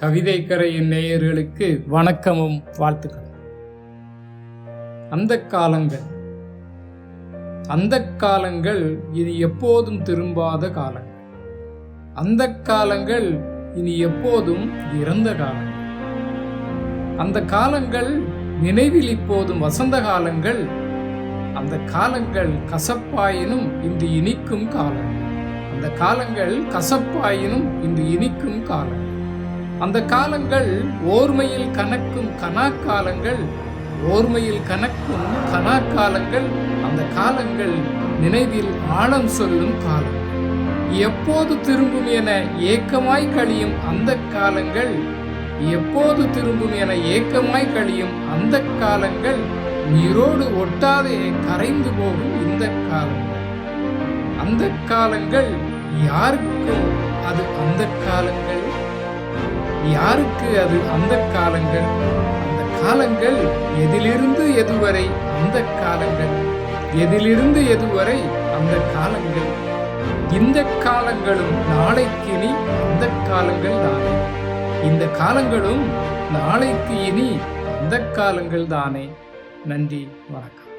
கவிதைக்கரையின் நேயர்களுக்கு வணக்கமும் வாழ்த்துக்கள் அந்த காலங்கள். அந்த காலங்கள் இனி எப்போதும் திரும்பாத காலங்கள். அந்த காலங்கள் இனி எப்போதும் இறந்த காலங்கள். அந்த காலங்கள் நினைவில் இப்போதும் வசந்த காலங்கள். அந்த காலங்கள் கசப்பாயினும் இன்று இனிக்கும் காலம். அந்த காலங்கள் கசப்பாயினும் இன்று இனிக்கும் காலம். அந்த காலங்கள் ஓர்மையில் கணக்கும் கனாக்காலங்கள் ஓர்மையில் கணக்கும் கனாக்காலங்கள் அந்த காலங்கள் நினைவில் ஆழம் சொல்லும் காலம். எப்போது திரும்பும் என ஏக்கமாய் கழியும் அந்த காலங்கள் எப்போது திரும்பும் என ஏக்கமாய் கழியும் அந்த காலங்கள் நீரோடு ஒட்டாதே கரைந்து போகும் இந்த காலங்கள் அந்த காலங்கள் யாருக்கும் அது அந்த காலங்கள். யாருக்கு அது அந்த காலங்கள்? அந்த காலங்கள் எதிலிருந்து எதுவரை? அந்த காலங்கள் எதிலிருந்து எதுவரை? அந்த காலங்கள். இந்த காலங்களும் நாளைக்கு இனி அந்த காலங்கள் தானே. இந்த காலங்களும் நாளைக்கு இனி அந்த காலங்கள் தானே. நன்றி வணக்கம்.